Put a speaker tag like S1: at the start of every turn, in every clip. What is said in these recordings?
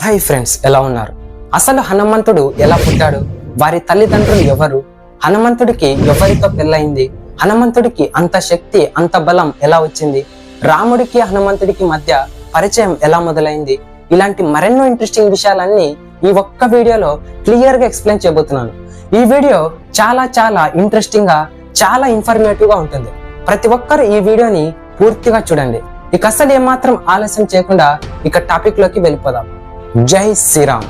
S1: Hi friends ఎలా ఉన్నారు? అసలు హనుమంతుడు ఎలా పుట్టాడు? వారి తల్లిదండ్రులు ఎవరు? హనుమంతుడికి ఎవరితో పెళ్ళయింది? హనుమంతుడికి అంత శక్తి అంత బలం ఎలా వచ్చింది? రాముడికి హనుమంతుడికి మధ్య పరిచయం ఎలా మొదలైంది? ఇలాంటి మరెన్నో ఇంట్రెస్టింగ్ విషయాలన్నీ ఈ ఒక్క వీడియోలో క్లియర్గా ఎక్స్ప్లెయిన్ చేయబోతున్నాను. ఈ వీడియో చాలా చాలా ఇంట్రెస్టింగ్గా చాలా ఇన్ఫర్మేటివ్గా ఉంటుంది. ప్రతి ఒక్కరు ఈ వీడియోని పూర్తిగా చూడండి. ఇక అసలు ఏమాత్రం ఆలస్యం చేయకుండా ఇక టాపిక్లోకి వెళ్ళిపోదాం. జై శ్రీరామ్.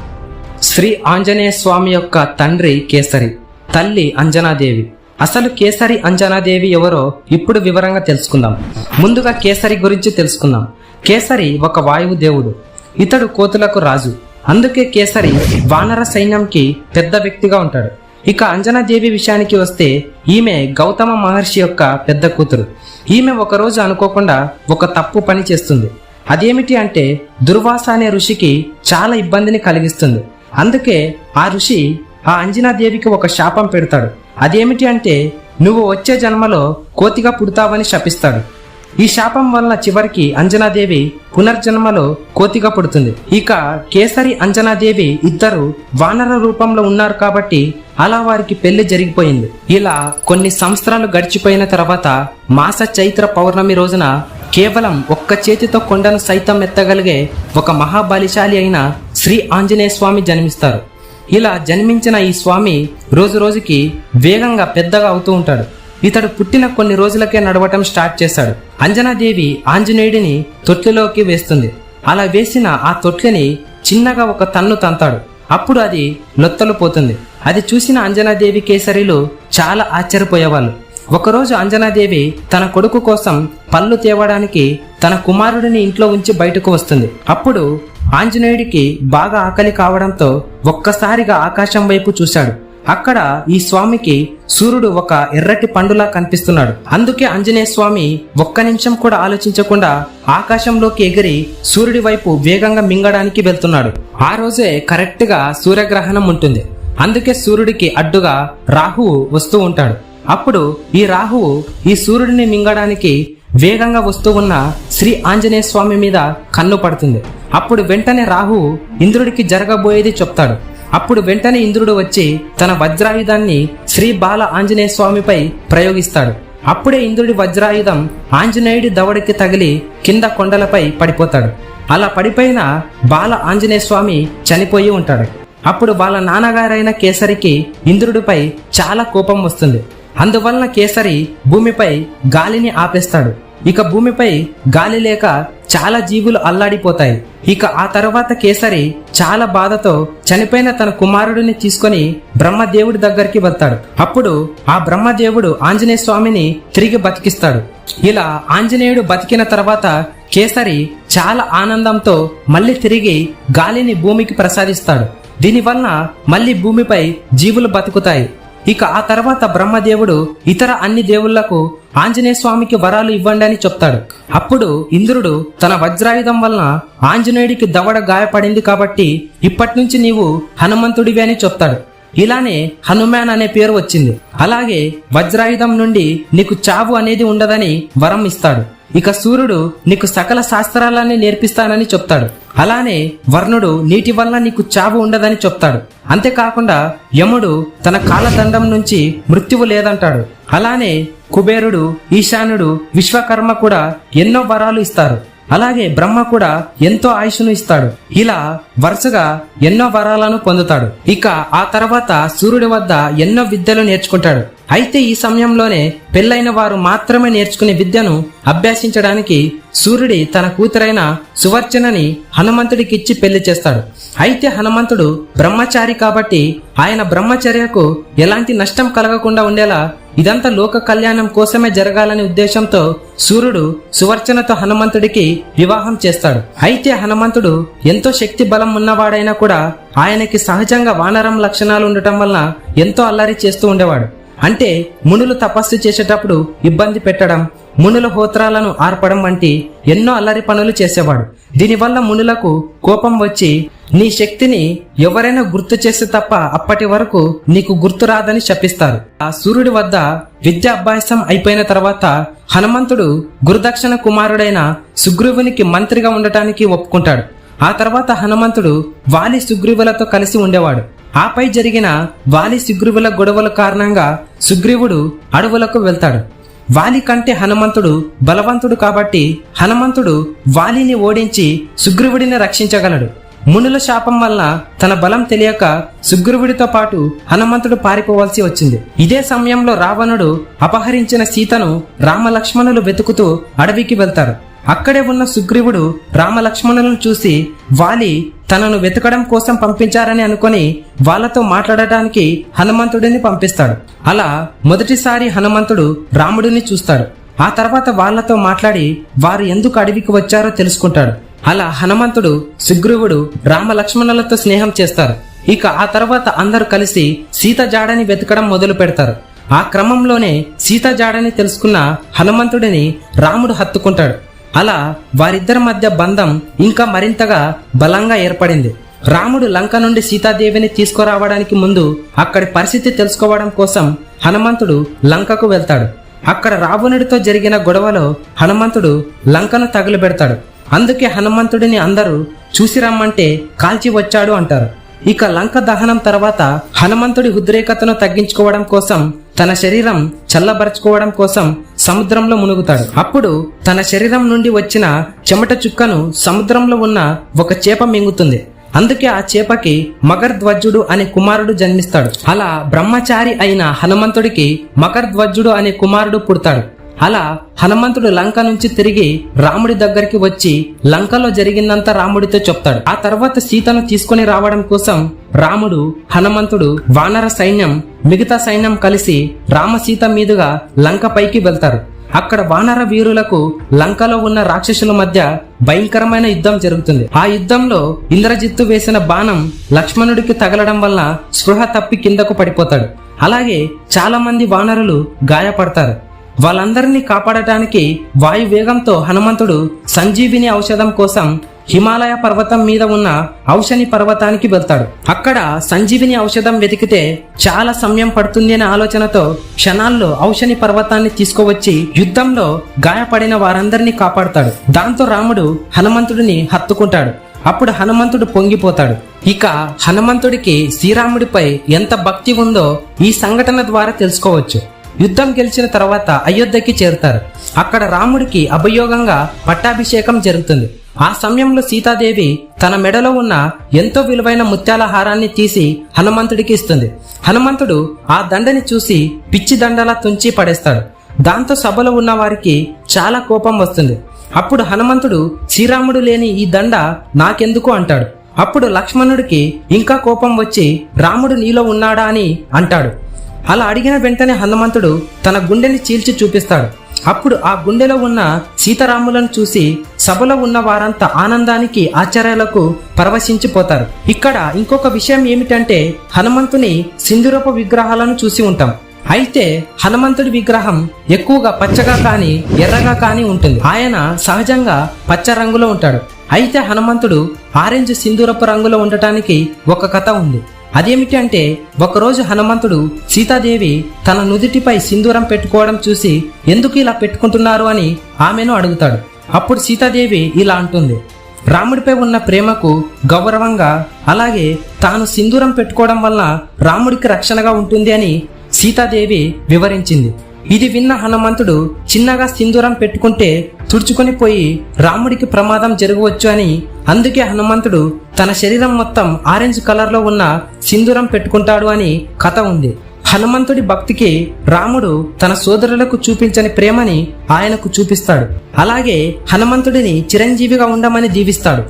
S2: శ్రీ ఆంజనేయ స్వామి యొక్క తండ్రి కేసరి తల్లి అంజనాదేవి. అసలు కేసరి అంజనాదేవి ఎవరో ఇప్పుడు వివరంగా తెలుసుకుందాం. ముందుగా కేసరి గురించి తెలుసుకుందాం. కేసరి ఒక వాయువు దేవుడు ఇతడు కోతులకు రాజు. అందుకే కేసరి వానర సైన్యంకి పెద్ద వ్యక్తిగా ఉంటాడు. ఇక అంజనాదేవి విషయానికి వస్తే ఈమె గౌతమ మహర్షి యొక్క పెద్ద కూతురు. ఈమె ఒకరోజు అనుకోకుండా ఒక తప్పు పని చేస్తుంది. అదేమిటి అంటే దుర్వాస అనే ఋషికి చాలా ఇబ్బందిని కలిగిస్తుంది. అందుకే ఆ ఋషి ఆ అంజనాదేవికి ఒక శాపం పెడతాడు. అదేమిటి అంటే నువ్వు వచ్చే జన్మలో కోతిగా పుడతావని శపిస్తాడు. ఈ శాపం వల్ల చివరికి అంజనాదేవి పునర్జన్మలో కోతిగా పుడుతుంది. ఇక కేసరి అంజనాదేవి ఇద్దరు వానర రూపంలో ఉన్నారు కాబట్టి అలా వారికి పెళ్ళి జరిగిపోయింది. ఇలా కొన్ని సంవత్సరాలు గడిచిపోయిన తర్వాత మాస చైత్ర పౌర్ణమి రోజున కేవలం ఒక్క చేతితో కొండను సైతం ఎత్తగలిగే ఒక మహాబలిశాలి అయిన శ్రీ ఆంజనేయ స్వామి జన్మిస్తారు. ఇలా జన్మించిన ఈ స్వామి రోజు రోజుకి వేగంగా పెద్దగా అవుతూ ఉంటాడు. ఇతడు పుట్టిన కొన్ని రోజులకే నడవటం స్టార్ట్ చేశాడు. అంజనాదేవి ఆంజనేయుడిని తొట్లిలోకి వేస్తుంది. అలా వేసిన ఆ తొట్లిని చిన్నగా ఒక తన్ను తంతాడు. అప్పుడు అది లొత్తలు పోతుంది. అది చూసిన అంజనాదేవి కేసరిలు చాలా ఆశ్చర్యపోయేవాళ్ళు. ఒకరోజు అంజనాదేవి తన కొడుకు కోసం పళ్ళు తేవడానికి తన కుమారుడిని ఇంట్లో ఉంచి బయటకు వస్తుంది. అప్పుడు ఆంజనేయుడికి బాగా ఆకలి కావడంతో ఒక్కసారిగా ఆకాశం వైపు చూశాడు. అక్కడ ఈ స్వామికి సూర్యుడు ఒక ఎర్రటి పండులా కనిపిస్తున్నాడు. అందుకే ఆంజనేయ స్వామి ఒక్క నిమిషం కూడా ఆలోచించకుండా ఆకాశంలోకి ఎగిరి సూర్యుడి వైపు వేగంగా మింగడానికి వెళ్తున్నాడు. ఆ రోజే కరెక్ట్గా సూర్యగ్రహణం ఉంటుంది. అందుకే సూర్యుడికి అడ్డుగా రాహువు వస్తూ ఉంటాడు. అప్పుడు ఈ రాహువు ఈ సూర్యుడిని మింగడానికి వేగంగా వస్తూ ఉన్న శ్రీ ఆంజనేయ స్వామి మీద కన్ను పడుతుంది. అప్పుడు వెంటనే రాహువు ఇంద్రుడికి జరగబోయేది చెప్తాడు. అప్పుడు వెంటనే ఇంద్రుడు వచ్చి తన వజ్రాయుధాన్ని శ్రీ బాల ఆంజనేయ స్వామిపై ప్రయోగిస్తాడు. అప్పుడే ఇంద్రుడి వజ్రాయుధం ఆంజనేయుడి దవడికి తగిలి కింద కొండలపై పడిపోతాడు. అలా పడిపోయిన బాల ఆంజనేయ స్వామి చనిపోయి ఉంటాడు. అప్పుడు వాళ్ళ నాన్నగారైన కేసరికి ఇంద్రుడిపై చాలా కోపం వస్తుంది. అందువలన కేసరి భూమిపై గాలిని ఆపేస్తాడు. ఇక భూమిపై గాలి లేక చాలా జీవులు అల్లాడిపోతాయి. ఇక ఆ తర్వాత కేసరి చాలా బాధతో చనిపోయిన తన కుమారుడిని తీసుకొని బ్రహ్మదేవుడి దగ్గరికి వెళ్తాడు. అప్పుడు ఆ బ్రహ్మదేవుడు ఆంజనేయ స్వామిని తిరిగి బతికిస్తాడు. ఇలా ఆంజనేయుడు బతికిన తర్వాత కేసరి చాలా ఆనందంతో మళ్ళీ తిరిగి గాలిని భూమికి ప్రసాదిస్తాడు. దీనివల్ల మళ్ళీ భూమిపై జీవులు బతుకుతాయి. ఇక ఆ తర్వాత బ్రహ్మదేవుడు ఇతర అన్ని దేవుళ్ళకు ఆంజనేయ స్వామికి వరాలు ఇవ్వండి అని చెప్తాడు. అప్పుడు ఇంద్రుడు తన వజ్రాయుధం వలన ఆంజనేయుడికి దవడ గాయపడింది కాబట్టి ఇప్పటి నుంచి నీవు హనుమంతుడివి అని చెప్తాడు. ఇలానే హనుమాన్ అనే పేరు వచ్చింది. అలాగే వజ్రాయుధం నుండి నీకు చావు అనేది ఉండదని వరం ఇస్తాడు. ఇక సూర్యుడు నీకు సకల శాస్త్రాలన్నీ నేర్పిస్తానని చెప్తాడు. అలానే వర్ణుడు నీటి వల్ల నీకు చావు ఉండదని చెప్తాడు. అంతేకాకుండా యముడు తన కాలదండం నుంచి మృత్యువు లేదంటాడు. అలానే కుబేరుడు ఈశానుడు విశ్వకర్మ కూడా ఎన్నో వరాలు ఇస్తారు. అలాగే బ్రహ్మ కూడా ఎంతో ఆయుషును ఇస్తాడు. ఇలా వరుసగా ఎన్నో వరాలను పొందుతాడు. ఇక ఆ తర్వాత సూర్యుడి వద్ద ఎన్నో విద్యలు నేర్చుకుంటాడు. అయితే ఈ సమయంలోనే పెళ్ళైన వారు మాత్రమే నేర్చుకునే విద్యను అభ్యసించడానికి సూర్యుడి తన కూతురైన సువర్చనని హనుమంతుడికి ఇచ్చి పెళ్ళి చేస్తాడు. అయితే హనుమంతుడు బ్రహ్మచారి కాబట్టి ఆయన బ్రహ్మచర్యకు ఎలాంటి నష్టం కలగకుండా ఉండేలా ఇదంతా లోక కళ్యాణం కోసమే జరగాలనే ఉద్దేశంతో సూర్యుడు సువర్చనతో హనుమంతుడికి వివాహం చేస్తాడు. అయితే హనుమంతుడు ఎంతో శక్తి బలం ఉన్నవాడైనా కూడా ఆయనకి సహజంగా వానరం లక్షణాలు ఉండటం వలన ఎంతో అల్లరి చేస్తూ ఉండేవాడు. అంటే మునులు తపస్సు చేసేటప్పుడు ఇబ్బంది పెట్టడం మునుల హోత్రాలను ఆర్పడం వంటి ఎన్నో అల్లరి పనులు చేసేవాడు. దీనివల్ల మునులకు కోపం వచ్చి నీ శక్తిని ఎవరైనా గుర్తు చేస్తే తప్ప అప్పటి వరకు నీకు గుర్తు రాదని శపిస్తారు. ఆ సూర్యుడి వద్ద విద్యాభ్యాసం అయిపోయిన తర్వాత హనుమంతుడు గురుదక్షిణ కుమారుడైన సుగ్రీవునికి మంత్రిగా ఉండటానికి ఒప్పుకుంటాడు. ఆ తర్వాత హనుమంతుడు వాలి సుగ్రీవులతో కలిసి ఉండేవాడు. ఆపై జరిగిన వాలి సుగ్రీవుల గొడవల కారణంగా సుగ్రీవుడు అడవులకు వెళ్తాడు. వాలి కంటే హనుమంతుడు బలవంతుడు కాబట్టి హనుమంతుడు వాలిని ఓడించి సుగ్రీవుడిని రక్షించగలడు. మునుల శాపం వల్ల తన బలం తెలియక సుగ్రీవుడితో పాటు హనుమంతుడు పారిపోవాల్సి వచ్చింది. ఇదే సమయంలో రావణుడు అపహరించిన సీతను రామలక్ష్మణులు వెతుకుతూ అడవికి వెళ్తారు. అక్కడే ఉన్న సుగ్రీవుడు రామలక్ష్మణులను చూసి వాలి తనను వెతకడం కోసం పంపించారని అనుకొని వాళ్ళతో మాట్లాడటానికి హనుమంతుడిని పంపిస్తాడు. అలా మొదటిసారి హనుమంతుడు రాముడిని చూస్తాడు. ఆ తర్వాత వాళ్ళతో మాట్లాడి వారు ఎందుకు అడవికి వచ్చారో తెలుసుకుంటాడు. అలా హనుమంతుడు సుగ్రీవుడు రామలక్ష్మణులతో స్నేహం చేస్తారు. ఇక ఆ తర్వాత అందరూ కలిసి సీత జాడని వెతకడం మొదలు పెడతారు. ఆ క్రమంలోనే సీత జాడని తెలుసుకున్న హనుమంతుడిని రాముడు హత్తుకుంటాడు. అలా వారిద్దరి మధ్య బంధం ఇంకా మరింతగా బలంగా ఏర్పడింది. రాముడు లంక నుండి సీతాదేవిని తీసుకురావడానికి ముందు అక్కడి పరిస్థితి తెలుసుకోవడం కోసం హనుమంతుడు లంకకు వెళ్తాడు. అక్కడ రావణుడితో జరిగిన గొడవలో హనుమంతుడు లంకను తగులుబెడతాడు. అందుకే హనుమంతుడిని అందరూ చూసి రమ్మంటే కాల్చి వచ్చాడు అంటారు. ఇక లంక దహనం తర్వాత హనుమంతుడి ఉద్రేకతను తగ్గించుకోవడం కోసం తన శరీరం చల్లబరచుకోవడం కోసం సముద్రంలో మునుగుతాడు. అప్పుడు తన శరీరం నుండి వచ్చిన చెమట చుక్కను సముద్రంలో ఉన్న ఒక చేప మింగుతుంది. అందుకే ఆ చేపకి మకర్ధ్వజుడు అనే కుమారుడు జన్మిస్తాడు. అలా బ్రహ్మచారి అయిన హనుమంతుడికి మకర్ధ్వజుడు అనే కుమారుడు పుడతాడు. అలా హనుమంతుడు లంక నుంచి తిరిగి రాముడి దగ్గరికి వచ్చి లంకలో జరిగిందంతా రాముడితో చెప్తాడు. ఆ తర్వాత సీతను తీసుకొని రావడం కోసం రాముడు హనుమంతుడు వానర సైన్యం మిగతా సైన్యం కలిసి రామసీత మీదుగా లంకపైకి వెళ్తారు. అక్కడ వానర వీరులకు లంకలో ఉన్న రాక్షసుల మధ్య భయంకరమైన యుద్ధం జరుగుతుంది. ఆ యుద్ధంలో ఇంద్రజిత్తు వేసిన బాణం లక్ష్మణుడికి తగలడం వల్ల స్పృహ తప్పి కిందకు పడిపోతాడు. అలాగే చాలా మంది వానరులు గాయపడతారు. వాళ్ళందరినీ కాపాడటానికి వాయు వేగంతో హనుమంతుడు సంజీవిని ఔషధం కోసం హిమాలయ పర్వతం మీద ఉన్న ఔషని పర్వతానికి వెళ్తాడు. అక్కడ సంజీవిని ఔషధం వెతికితే చాలా సమయం పడుతుంది అనే ఆలోచనతో క్షణాల్లో ఔషని పర్వతాన్ని తీసుకువచ్చి యుద్ధంలో గాయపడిన వారందరినీ కాపాడుతాడు. దాంతో రాముడు హనుమంతుడిని హత్తుకుంటాడు. అప్పుడు హనుమంతుడు పొంగిపోతాడు. ఇక హనుమంతుడికి శ్రీరాముడిపై ఎంత భక్తి ఉందో ఈ సంఘటన ద్వారా తెలుసుకోవచ్చు. యుద్ధం గెలిచిన తర్వాత అయోధ్యకి చేరుతారు. అక్కడ రాముడికి అభియోగంగా పట్టాభిషేకం జరుగుతుంది. ఆ సమయంలో సీతాదేవి తన మెడలో ఉన్న ఎంతో విలువైన ముత్యాల హారాన్ని తీసి హనుమంతుడికి ఇస్తుంది. హనుమంతుడు ఆ దండని చూసి పిచ్చి దండలా తుంచి పడేస్తాడు. దాంతో సభలో ఉన్న వారికి చాలా కోపం వస్తుంది. అప్పుడు హనుమంతుడు శ్రీరాముడు లేని ఈ దండ నాకెందుకు? అంటాడు. అప్పుడు లక్ష్మణుడికి ఇంకా కోపం వచ్చి రాముడు నీలో ఉన్నాడా? అని అంటాడు. అలా అడిగిన వెంటనే హనుమంతుడు తన గుండెని చీల్చి చూపిస్తాడు. అప్పుడు ఆ గుండెలో ఉన్న సీతారాములను చూసి సభలో ఉన్న వారంతా ఆనందానికి ఆశ్చర్యాలకు పరవశించిపోతారు. ఇక్కడ ఇంకొక విషయం ఏమిటంటే హనుమంతుని సింధురూప విగ్రహాలను చూసి ఉంటాం. అయితే హనుమంతుడి విగ్రహం ఎక్కువగా పచ్చగా కానీ ఎర్రగా కానీ ఉంటుంది. ఆయన సహజంగా పచ్చ రంగులో ఉంటాడు. అయితే హనుమంతుడు ఆరెంజ్ సింధూరపు రంగులో ఉండటానికి ఒక కథ ఉంది. అదేమిటి అంటే ఒకరోజు హనుమంతుడు సీతాదేవి తన నుదిటిపై సింధూరం పెట్టుకోవడం చూసి ఎందుకు ఇలా పెట్టుకుంటున్నారు అని ఆమెను అడుగుతాడు. అప్పుడు సీతాదేవి ఇలా అంటుంది రాముడిపై ఉన్న ప్రేమకు గౌరవంగా అలాగే తాను సింధూరం పెట్టుకోవడం వల్ల రాముడికి రక్షణగా ఉంటుంది అని సీతాదేవి వివరించింది. ఇది విన్న హనుమంతుడు చిన్నగా సింధూరం పెట్టుకుంటే తుడుచుకొని పోయి రాముడికి ప్రమాదం జరగవచ్చు అని అందుకే హనుమంతుడు తన శరీరం మొత్తం ఆరెంజ్ కలర్లో ఉన్న సింధూరం పెట్టుకుంటాడు అని కథ ఉంది. హనుమంతుడి భక్తికి రాముడు తన సోదరులకు చూపించని ప్రేమని ఆయనకు చూపిస్తాడు. అలాగే హనుమంతుడిని చిరంజీవిగా ఉండమని దీవిస్తాడు.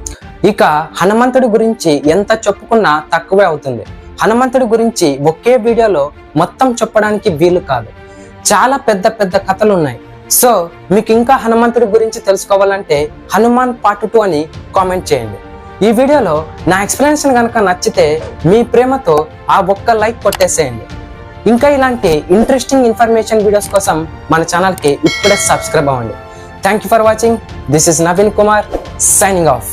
S1: ఇక హనుమంతుడి గురించి ఎంత చెప్పుకున్నా తక్కువే అవుతుంది. హనుమంతుడి గురించి ఒకే వీడియోలో మొత్తం చెప్పడానికి వీలు కాదు. చాలా పెద్ద పెద్ద కథలు ఉన్నాయి సో మీకు ఇంకా హనుమంతుడి గురించి తెలుసుకోవాలంటే హనుమాన్ పార్ట్ టూ అని కామెంట్ చేయండి. ఈ వీడియోలో నా ఎక్స్ప్లెనేషన్ కనుక నచ్చితే మీ ప్రేమతో ఆ ఒక్క లైక్ కొట్టేసేయండి. ఇంకా ఇలాంటి ఇంట్రెస్టింగ్ ఇన్ఫర్మేషన్ వీడియోస్ కోసం మన ఛానల్కి ఇప్పుడే సబ్స్క్రైబ్ అవ్వండి. Thank you for watching this is Naveen Kumar signing off